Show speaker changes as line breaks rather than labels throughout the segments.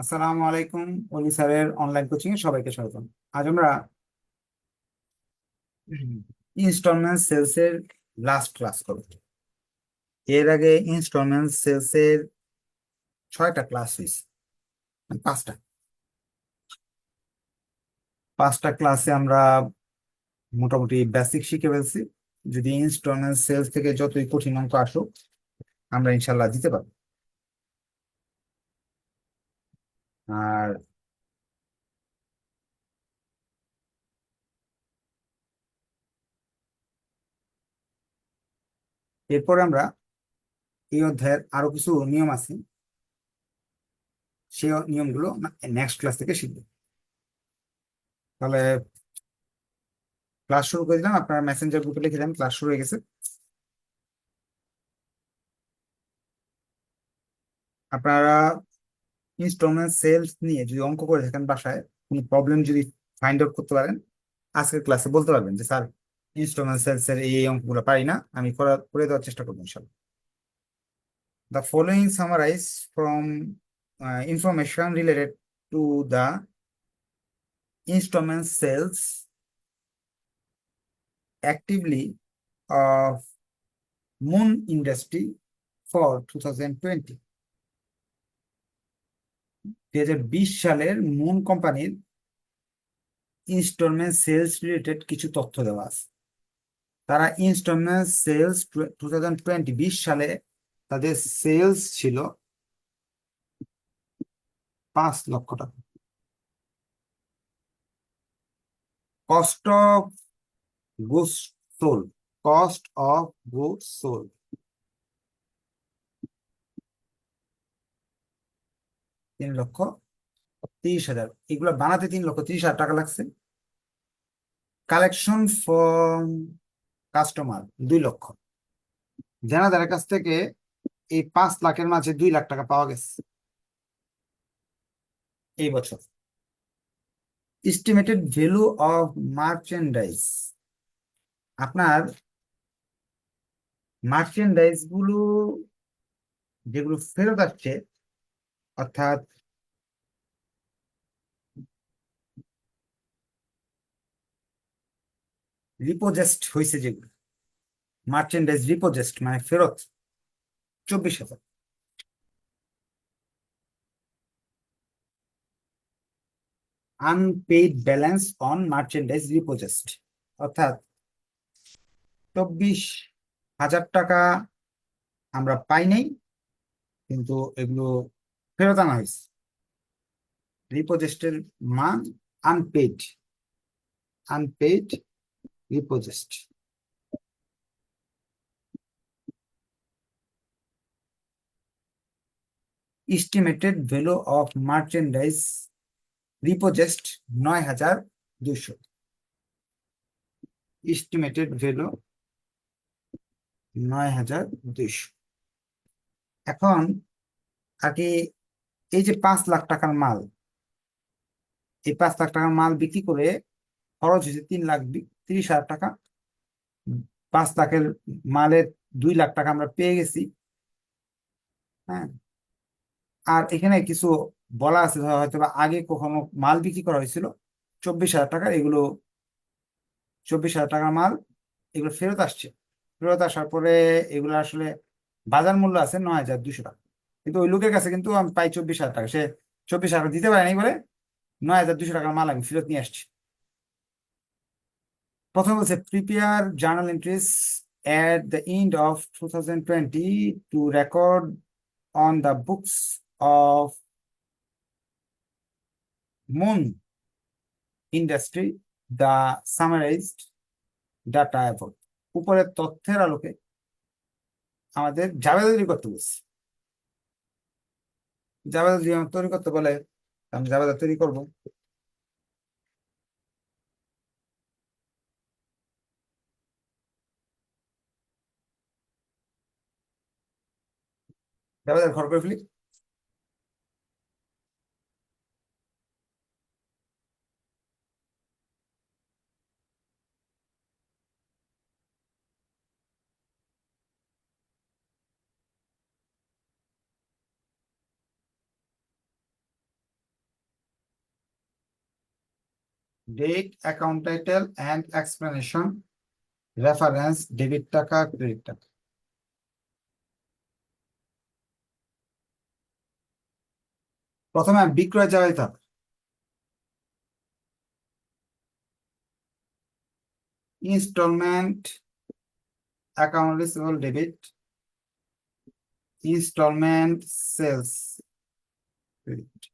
আসসালামু আলাইকুম অলি স্যারের অনলাইন কোচিং এ সবাইকে স্বাগতম। আজ আমরা ইনস্টলমেন্ট সেলস এর লাস্ট ক্লাস করব। এর আগে ইনস্টলমেন্ট সেলস এর ছয়টা ক্লাস হয়েছে মানে পাঁচটা। পাঁচটা ক্লাসে আমরা মোটামুটি বেসিক শিখে ফেলছি। যদি ইনস্টলমেন্ট সেলস থেকে যতই কঠিন অঙ্ক আসুক, আমরা ইনশাল্লাহ দিতে পারব। আর এরপর আমরা এই অধ্যায়ের আরও কিছু নিয়ম আছে, সেই নিয়মগুলো নেক্সট ক্লাস থেকে শিখব। তাহলে ক্লাস শুরু করে দিলাম, আপনারা মেসেঞ্জার গ্রুপে লিখে দেন ক্লাস শুরু হয়ে গেছে। আপনারা ইনস্টলমেন্ট সেলস নিয়ে যদি অঙ্ক করে থাকেন বাসায় কোনো প্রবলেম যদি ফাইন্ড আউট করতে পারেন আজকের ক্লাসে বলতে পারবেন যে স্যার ইনস্টলমেন্ট সেলস এর এই অঙ্কগুলো পারি না আমি করা দেওয়ার চেষ্টা করব ইনশাল্লাহ The following summarize from uh, information related to the instrument sales actively of Moon Industry for 2020. দুই হাজার বিশ সালের মুন কোম্পানির ইনস্টলমেন্ট সেলস রিলেটেড কিছু তথ্য দেওয়া আছে। তারা instalment sales two thousand twenty বিশ সালে তাদের সেলস ছিল পাঁচ লক্ষ টাকা। Cost of goods sold, cost of goods sold. তিন লক্ষ তিরিশ হাজার। এগুলো বানাতে তিন লক্ষ তিরিশ হাজার টাকা লাগছে। কালেকশন ফ্রম কাস্টমার দুই লক্ষ। জানাদার কাছ থেকে এই পাঁচ লাখের মাঝে দুই লাখ টাকা পাওয়া গেছে। এই বছর। এস্টিমেটেড ভ্যালু অফ মার্চেন্ডাইজ আপনার মার্চেন্ডাইজগুলো যেগুলো ফেরত আসছে অর্থাৎ রিপোজেস্ট হয়েছে যেগুলো। মার্চেন্ডাইজ রিপোজেস্ট মানে ফেরত চব্বিশ হাজার। Unpaid balance on merchandise repossessed অর্থাৎ চব্বিশ হাজার টাকা আমরা পাই নাই, কিন্তু এগুলো ফেরত আনা হয়েছে। রিপোজেস্টের মান unpaid unpaid repossessed estimated value of merchandise repossessed নয় হাজার দুশো এস্টিমেটেড ভ্যালু নয় হাজার দুশো এখন আগে এই যে পাঁচ লাখ টাকার মাল, এই পাঁচ লাখ টাকার মাল বিক্রি করে খরচ হয়েছে তিন লাখ তিরিশ হাজার টাকা। পাঁচ লাখের মালের দুই লাখ টাকা আমরা পেয়ে গেছি। হ্যাঁ। আর এখানে কিছু বলা আছে হয়তো আগে কখনো মাল বিক্রি করা হয়েছিল, চব্বিশ হাজার টাকা, এগুলো চব্বিশ হাজার টাকার মাল, এগুলো ফেরত আসছে। ফেরত আসার পরে এগুলো আসলে বাজার মূল্য আছে নয় হাজার দুশো টাকা। কিন্তু ওই লোকের কাছে কিন্তু আমি পাই চব্বিশ হাজার টাকা। সে চব্বিশ হাজার দিতে পারেনি বলে নয় হাজার দুশো টাকার মাল আমি ফেরত নিয়ে আসছি। প্রথম বলছে prepare journal entries at the end of 2020 to record on the books of Moon Industry, the summarized data above. উপরের তথ্যের আলোকে আমাদের জাবেদা তৈরি করতে বলছে। জাবেদা তৈরি করতে বলে আমি জাবাদা তৈরি করব। জাবেদার ঘর করে ফেলি। Date account title and explanation reference debit টাকা ক্রেডিট টাকা. প্রথমে বিক্রয় যাওয়া দিতে হবে instalment account receivable debit instalment sales credit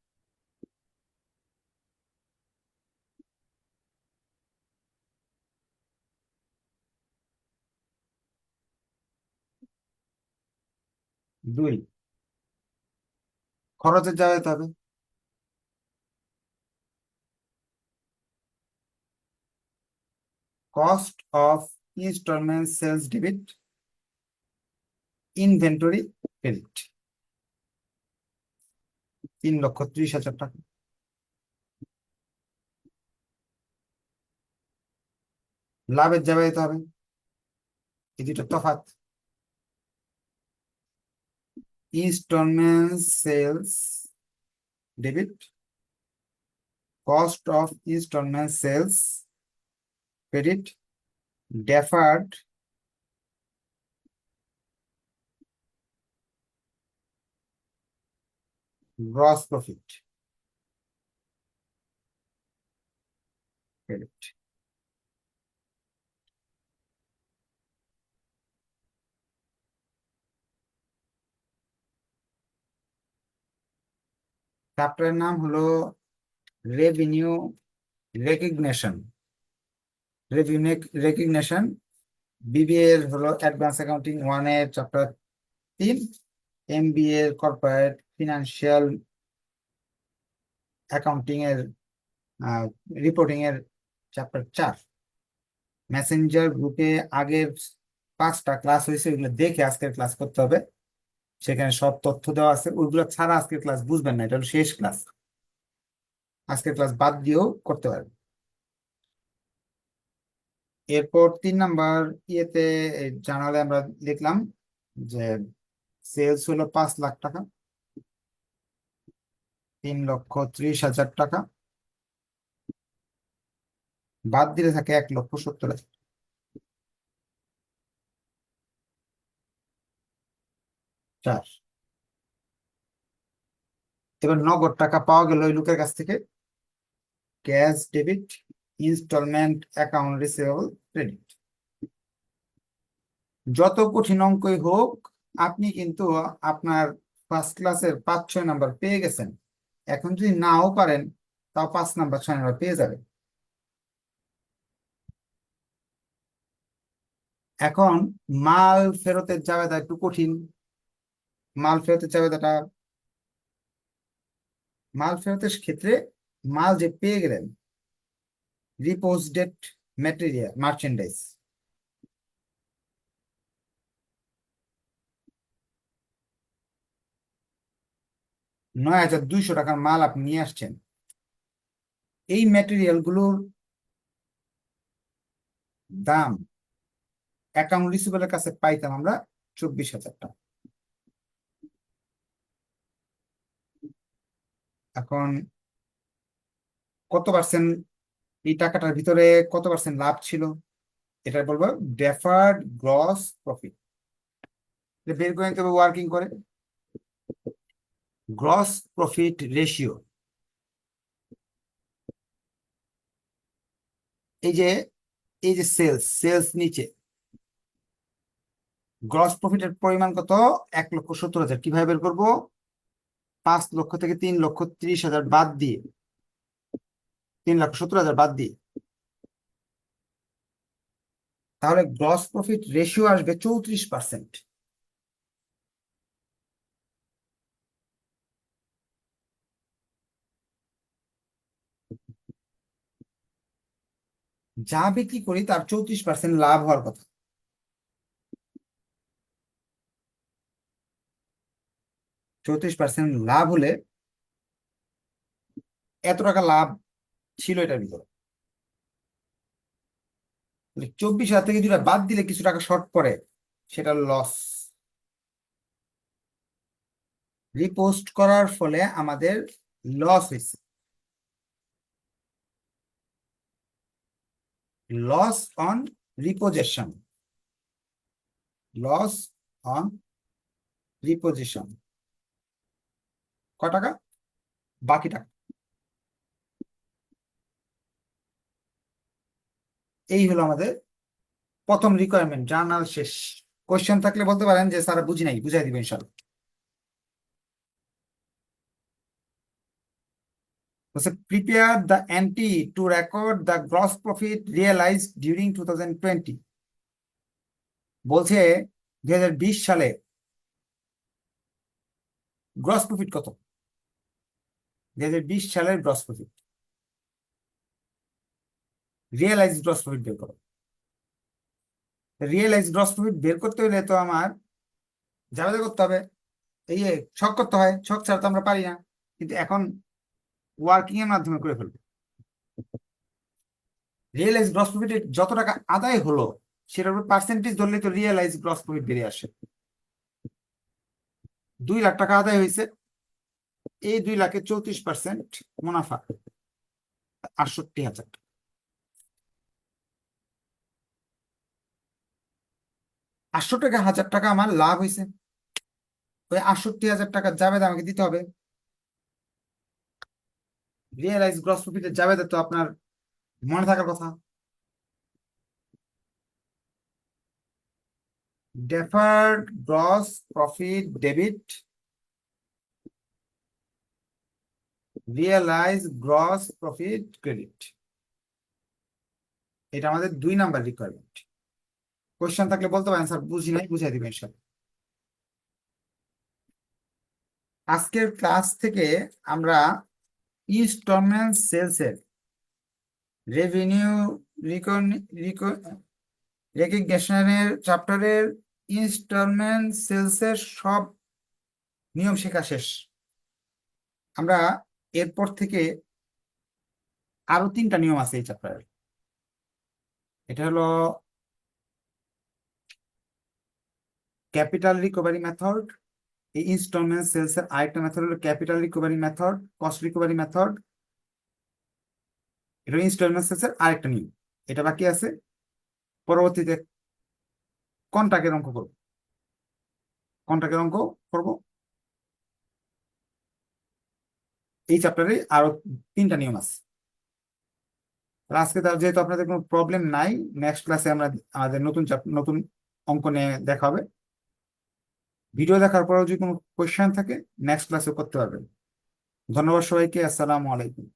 দুই। খরচের জায়গায় দিতে হবে। Cost of installment sales debit, inventory credit তিন লক্ষ ত্রিশ হাজার টাকা। লাভের হবে। এই দুটো তফাৎ। Installment sales debit cost of installment sales credit deferred gross profit credit চ্যাপ্টারের নাম হলো revenue recognition revenue recognition BBA হলো অ্যাডভান্স অ্যাকাউন্টিং ওয়ানের চ্যাপ্টার তিন। এমবিএ এর কর্পোরেট ফিনান্সিয়াল অ্যাকাউন্টিং এর রিপোর্টিং এর চ্যাপ্টার চার। মেসেঞ্জার গ্রুপে আগের পাঁচটা ক্লাস হয়েছে ওইগুলো দেখে আজকের ক্লাস করতে হবে। সেখানে সব তথ্য দেওয়া আছে। ওইগুলো ছাড়া আজকের ক্লাস বুঝবেন না, এটা হলো শেষ ক্লাস আজকের ক্লাস বাদ দিয়েও করতে পারবেন। এরপর তিন নাম্বার ইয়েতে জানালে আমরা লিখলাম যে সেলস হলো পাঁচ লাখ টাকা। তিন লক্ষ ত্রিশ হাজার টাকা। বাদ দিলে থাকে এক লক্ষ সত্তর হাজার। চার এবার নগদ টাকা পাওয়া গেল ওই লোকের কাছ থেকে। Cash, debit, instalment, account receivable, credit. যত কঠিন অঙ্কই হোক, আপনি কিন্তু আপনার ফার্স্ট ক্লাসের পাঁচ, ছয় নাম্বার পেয়ে গেছেন। এখন যদি নাও পারেন, তাও পাঁচ নাম্বার, ছয় নাম্বার পেয়ে যাবেন। এখন মাল ফেরতের জাবেদা একটু কঠিন। মাল ফেরতের জাবেদাটা মাল ফেরতের ক্ষেত্রে মাল যে পেয়ে গেলেন রিপোজ ডেট ম্যাটেরিয়াল মার্চেন্ডাইজ নয় হাজার দুইশো টাকার মাল আপনি নিয়ে আসছেন। এই ম্যাটেরিয়ালগুলোর দাম অ্যাকাউন্ট রিসিভেলের কাছে পাইতাম আমরা চব্বিশ হাজার টাকা। এখন কত পার্সেন্ট এই টাকাটার ভিতরে কত পার্সেন্ট লাভ ছিল? এটা বলব ডেফার্ড গ্রস প্রফিট বের করে নিতে হবে ওয়ার্কিং করে। গ্রস প্রফিট রেশিও এই যে এই যে সেলস সেলস নিচে। গ্রস প্রফিটের পরিমাণ কত? এক লক্ষ সত্তর হাজার। কীভাবে বের করব? পাঁচ লক্ষ থেকে তিন লক্ষ ত্রিশ হাজার বাদ দিয়ে, তিন লক্ষ সত্তর হাজার বাদ দিয়ে, তাহলে গ্রস প্রফিট রেশিও আসবে চৌত্রিশ পার্সেন্ট যা বিক্রি করি তার চৌত্রিশ পার্সেন্ট লাভ হওয়ার কথা। চৌত্রিশ পার্সেন্ট লাভ হলে এত টাকা লাভ ছিল এটার ভিতরে। চব্বিশ হাজার থেকে দুটা বাদ দিলে কিছু টাকা শর্ট পড়ে, সেটা লস রিপোস্ট করার ফলে আমাদের লস হয়েছে। Loss on repossession loss on repossession টাকা? বাকি টাকা। এই হলো আমাদের প্রথম রিকোয়ারমেন্ট জার্নাল শেষ। কোশ্চেন থাকলে বলতে পারেন যে স্যার বুঝি নাই, বুঝাই দিবেন ইনশাল্লাহ। Prepare the entry to record the gross profit realize during two thousand twenty বলছে দু হাজার বিশ সালে গ্রস প্রফিট কত? দুই হাজার বিশ সালের gross profit realize gross profit বের করো। রিয়েলাইজ গ্রস প্রফিট বের করতে হলে তো আমার যাবে করতে হবে। এই ছক করতে হয় ছক ছাড়া তো আমরা পারি না। কিন্তু এখন ওয়ার্কিং এর মাধ্যমে করে ফেলব। রিয়েলাইজ গ্রস প্রফিটের যত টাকা আদায় হলো, সেটার উপর পার্সেন্টেজ ধরলে তো রিয়েলাইজ গ্রস প্রফিট বেরিয়ে আসে। দুই লাখ টাকা আদায় হয়েছে। এই দুই লাখে চৌত্রিশ পার্সেন্ট মুনাফা, আটষট্টি হাজার আটশো টাকা হাজার টাকা আমার লাভ হয়েছে। ওই আটষট্টি হাজার টাকা জাবেদ আমাকে দিতে হবে। রিয়েলাইজ গ্রস প্রফিটের জাবেদ তো আপনার মনে থাকার কথা। Deferred gross profit debit realize gross profit credit. এটা আমাদের দুই নাম্বার রিকোয়ারমেন্ট কোশ্চেন থাকলে বলতে পারেন, স্যার, বুঝি নাই, বুঝাই দিবেন স্যার আজকের ক্লাস থেকে আমরা ইনস্টলমেন্ট সেলসের রেভিনিউ রেকগনিশনের চ্যাপ্টারের ইনস্টলমেন্ট সেলসের সব নিয়ম শেখা শেষ। আমরা এরপর থেকে আরও তিনটা নিয়ম আছে এই চ্যাপ্টারের এটা হলো ক্যাপিটাল রিকভারি মেথড এই ইনস্টলমেন্ট সেলস এর আরেকটা মেথড হলো capital recovery method cost recovery method এটা ইনস্টলমেন্ট সেলস এর আরেকটা নিয়ম। এটা বাকি আছে, পরবর্তীতে কন্টাকের অঙ্ক করব? কন্টাকের অঙ্ক করব? এই চ্যাপ্টারে আরও তিনটা নিয়ম আছে। আজকে তার যেহেতু আপনাদের কোনো প্রবলেম নাই নেক্সট ক্লাসে আমরা আমাদের নতুন নতুন অঙ্ক নিয়ে দেখা হবে। ভিডিও দেখার পরেও যদি কোনো কোয়েশ্চেন থাকে নেক্সট ক্লাসে করতে পারবেন। ধন্যবাদ সবাইকে, আসসালামু আলাইকুম।